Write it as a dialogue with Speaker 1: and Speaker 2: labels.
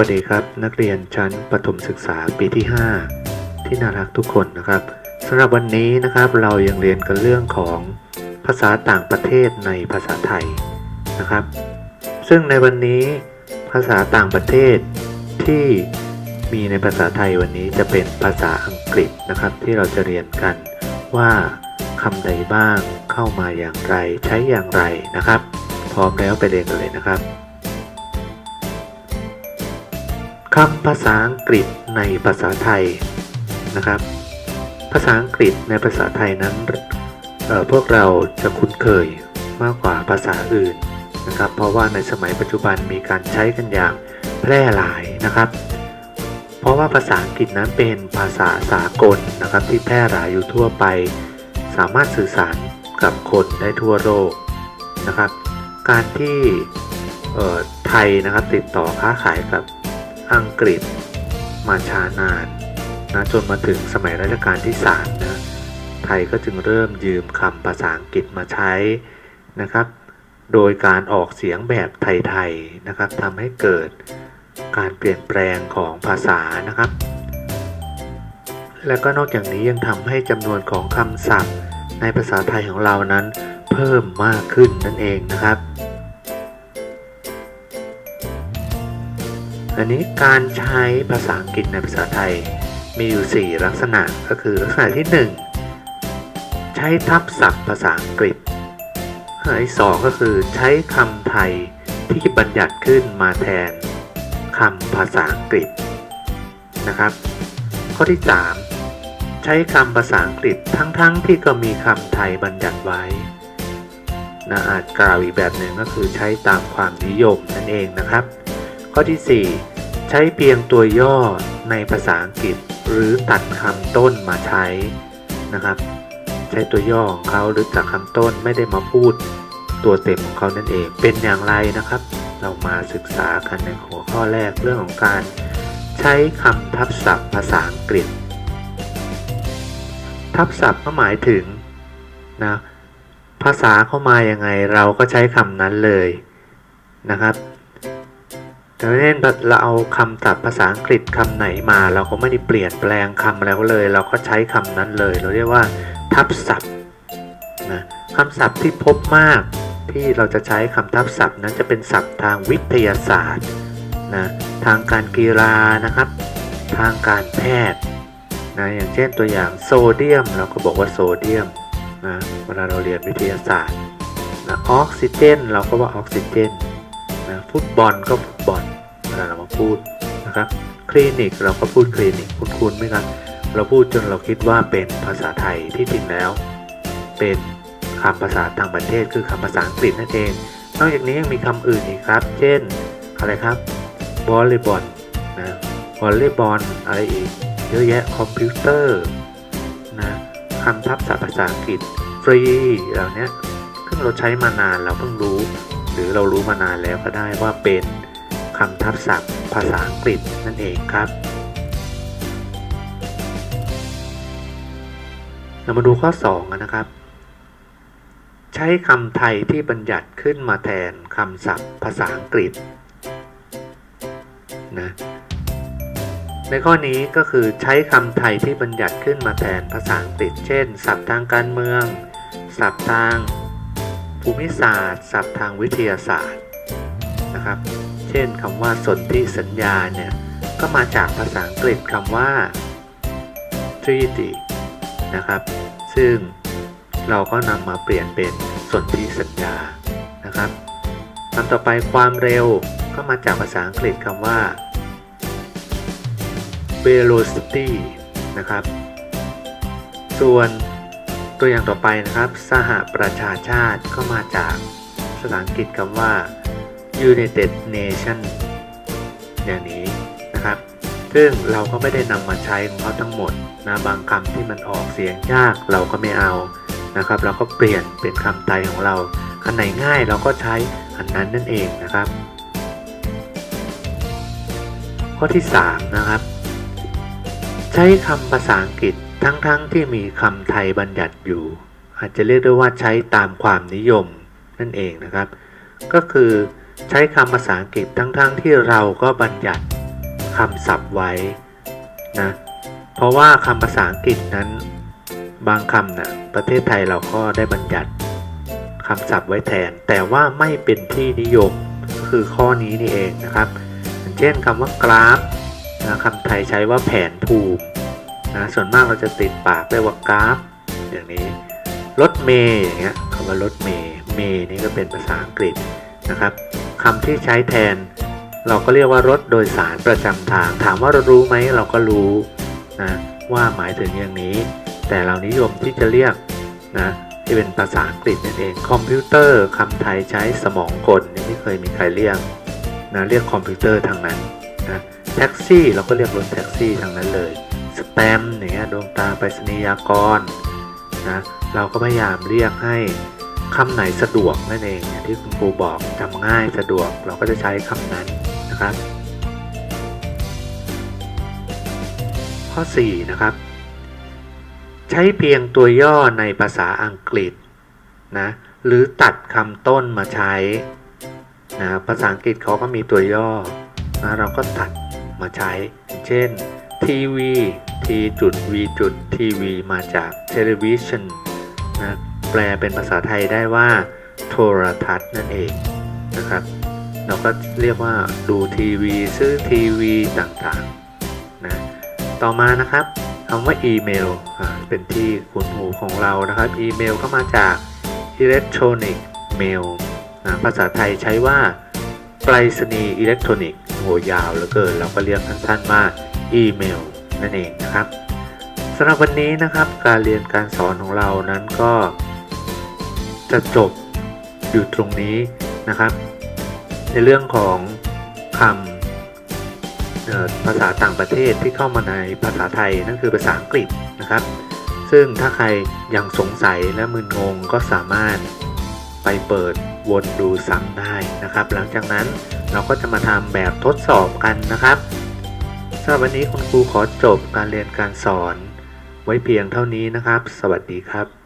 Speaker 1: วัสดีครับ นักเรียนชั้นประถมศึกษาปีที่ 5 ที่น่ารักทุกคนนะครับสำหรับวันนี้นะครับเรายังเรียนกันเรื่องของภาษาต่างประเทศในภาษาไทยนะครับ ซึ่งในวันนี้ภาษาต่างประเทศที่มีในภาษาไทยวันนี้จะเป็นภาษาอังกฤษนะครับ ที่เราจะเรียนกันว่าคำใดบ้างเข้ามาอย่างไรใช้อย่างไรนะครับ พร้อมแล้วไปเรียนกันเลยนะครับ คำภาษาอังกฤษในภาษาไทยนะครับ ภาษาอังกฤษในภาษาไทยนั้นเอ่อพวกเราจะคุ้นเคยมากกว่าภาษาอื่นนะครับ เพราะว่าในสมัยปัจจุบันมีการใช้กันอย่างแพร่หลายนะครับ เพราะว่าภาษาอังกฤษนั้นเป็นภาษาสากลนะครับ ที่แพร่หลายอยู่ทั่วไป สามารถสื่อสารกับคนได้ทั่วโลกนะครับ การที่เอ่อไทยนะครับติดต่อค้าขายกับ อังกฤษ มาช้านานนะจนมาถึงสมัยรัชกาลที่3นะไทยก็จึงเริ่มยืมคำภาษาอังกฤษมาใช้นะครับ โดยการออกเสียงแบบไทยๆนะครับทำให้เกิดการเปลี่ยนแปลงของภาษานะครับ และก็นอกจากนี้ยังทำให้จำนวนของคำศัพท์ในภาษาไทยของเรานั้นเพิ่มมากขึ้นนั่นเองนะครับ อันนี้การใช้ภาษาอังกฤษในภาษาไทยมีอยู่ 4 ลักษณะก็คือลักษณะที่ 1 ใช้ทับศัพท์ภาษาอังกฤษอันที่สองก็คือใช้คำไทยที่บัญญัติขึ้นมาแทนคำภาษาอังกฤษนะครับ ข้อที่ 3 ใช้คำภาษาอังกฤษทั้งๆทที่ก็มีคำไทยบัญญัติไว้นะอาจกล่าวอีกแบบหนึ่งก็คือใช้ตามความนิยมนั่นเองนะครับ ข้อที่ 4 ใช้เพียงตัวย่อในภาษาอังกฤษ หรือตัดคำต้นมาใช้นะครับ ใช้ตัวย่อของเขาหรือตัดคำต้นไม่ได้มาพูดตัวเต็มของเขานั่นเองเป็นอย่างไรนะครับ เรามาศึกษากันในหัวข้อแรกเรื่องของการ ใช้คำทับศัพท์ภาษาอังกฤษ ทับศัพท์ก็หมายถึงนะภาษาเข้ามายังไงเราก็ใช้คำนั้นเลยนะครับ แต่เช่นเราเอาคำศัพท์ภาษาอังกฤษคำไหนมา เราก็ไม่ได้เปลี่ยนแปลงคำแล้วเลย เราก็ใช้คำนั้นเลย เราเรียกว่า ทับศัพท์นะคำศัพท์ที่พบมากที่เราจะใช้คำทับศัพท์นั้นจะเป็นศัพท์ทางวิทยาศาสตร์นะทางการกีฬานะครับ ทางการแพทย์นะอย่างเช่นตัวอย่างโซเดียม เราก็บอกว่าโซเดียมนะเวลาเราเรียนวิทยาศาสตร์นะออกซิเจน เราก็ว่าออกซิเจน นะฟุตบอลก็ฟุตบอลเวลาเรามาพูดนะครับคลินิกเราก็พูดคลินิกคุ้นๆไหมครับเราพูดจนเราคิดว่าเป็นภาษาไทยที่จริงแล้ว เป็นคำภาษาต่างประเทศคือคำภาษาอังกฤษนั่นเอง นอกจากนี้ยังมีคำอื่นอีกครับ เช่นอะไรครับวอลเลย์บอลนะวอลเลย์บอลอะไรอีกเยอะแยะคอมพิวเตอร์นะคำทับศัพท์ภาษาอังกฤษฟรีเหล่านี้ซึ่งเราใช้มานานเราเพิ่งรู้ หรือเรารู้มานานแล้วก็ได้ว่าเป็นคำทับศัพท์ภาษาอังกฤษนั่นเองครับ เรามาดูข้อ 2 นะครับ ใช้คำไทยที่บัญญัติขึ้นมาแทนคำศัพท์ภาษาอังกฤษนะในข้อนี้ก็คือใช้คำไทยที่บัญญัติขึ้นมาแทนภาษาอังกฤษ เช่น ศัพท์ทางการเมือง ศัพท์ทาง ภูมิศาสตร์ศัพท์ทางวิทยาศาสตร์นะครับ เช่นคำว่าสนธิสัญญาเนี่ย ก็มาจากภาษาอังกฤษคำว่า treaty นะครับ ซึ่งเราก็นำมาเปลี่ยนเป็นสนธิสัญญานะครับคำต่อไปความเร็วก็มาจากภาษาอังกฤษคำว่า velocity นะครับ ส่วน ตัวอย่างต่อไปนะครับ สหประชาชาติก็มาจากภาษาอังกฤษคำว่า United Nation อย่างนี้นะครับ ซึ่งเราก็ไม่ได้นำมาใช้ของเขาทั้งหมดนะบางคำที่มันออกเสียงยากเราก็ไม่เอานะครับ เราก็เปลี่ยนเป็นคำไทยของเราอันไหนง่ายเราก็ใช้อันนั้นนั่นเองนะครับ ข้อที่ 3 นะครับ ใช้คำภาษาอังกฤษ ทั้งๆทที่มีคำไทยบัญญัติอยู่ อาจจะเรียกได้ว่าใช้ตามความนิยมนั่นเองนะครับ ก็คือใช้คำภาษาอังกฤษทั้งๆทที่เราก็บัญญัติคำศัพท์ไว้นะเพราะว่าคำภาษาอังกฤษนั้น บางคำนะ่ะประเทศไทยเราก็ได้บัญญัติคำศัพท์ไว้แทน แต่ว่าไม่เป็นที่นิยมคือข้อนี้นี่เองนะครับ เช่นคำว่ากราฟนะคำไทยใช้ว่าแผนภูมิ นะส่วนมากเราจะติดปากเรียว่ากราฟ อย่างนี้รถเมย์อย่างเงี้ยคำว่ารถเมย์เมย์นี่ก็เป็นภาษาอังกฤษนะครับคำที่ใช้แทน เราก็เรียกว่ารถโดยสารประจำทาง ถามว่าเรารู้ไหมเราก็รู้นะว่าหมายถึงอย่างนี้ แต่เรานิยมที่จะเรียกนะที่เป็นภาษาอังกฤษนั่นเองคอมพิวเตอร์คำไทยใช้สมองกลนี่ไม่เคยมีใครเรียกนะเรียกคอมพิวเตอร์ทางนั้นนะแท็กซี่เราก็เรียกรถแท็กซี่ทางนั้นเลย สแตมป์อย่างเงี้ยดวงตาไปรษณียากรนะเราก็พยายามเรียกให้คำไหนสะดวกนั่นเองอย่างที่คุณครูบอกจำง่ายสะดวกเราก็จะใช้คำนั้นนะครับ ข้อ 4 นะครับ ใช้เพียงตัวย่อในภาษาอังกฤษนะหรือตัดคำต้นมาใช้นะภาษาอังกฤษเขาก็มีตัวย่อนะเราก็ตัดมาใช้ เช่น ทีวี t จุด v จุดทีวีมาจาก television นะแปลเป็นภาษาไทยได้ว่า โทรทัศน์นั่นเองนะครับ เราก็เรียกว่าดูทีวีซื้อทีวีต่างๆนะต่อมานะครับคำว่าอีเมลอ่าเป็นที่คุ้นหูของเรานะครับ อีเมลก็มาจากอิเล็กทรอนิกส์เมลนะภาษาไทยใช้ว่าไปรษณีย์อิเล็กทรอนิกส์ หยาวเหลือเกินเราก็เรียกสั้นๆว่าอีเมลนั่นเองนะครับสำหรับวันนี้นะครับการเรียนการสอนของเรานั้นก็จะจบอยู่ตรงนี้นะครับ ในเรื่องของคำภาษาต่างประเทศที่เข้ามาในภาษาไทยนั่นคือภาษาอังกฤษนะครับ ซึ่งถ้าใครยังสงสัยและมึนงงก็สามารถ ไปเปิดวนดูซ้ำได้นะครับ หลังจากนั้นเราก็จะมาทำแบบทดสอบกันนะครับสำหรับวันนี้คุณครูขอจบการเรียนการสอน ไว้เพียงเท่านี้นะครับ สวัสดีครับ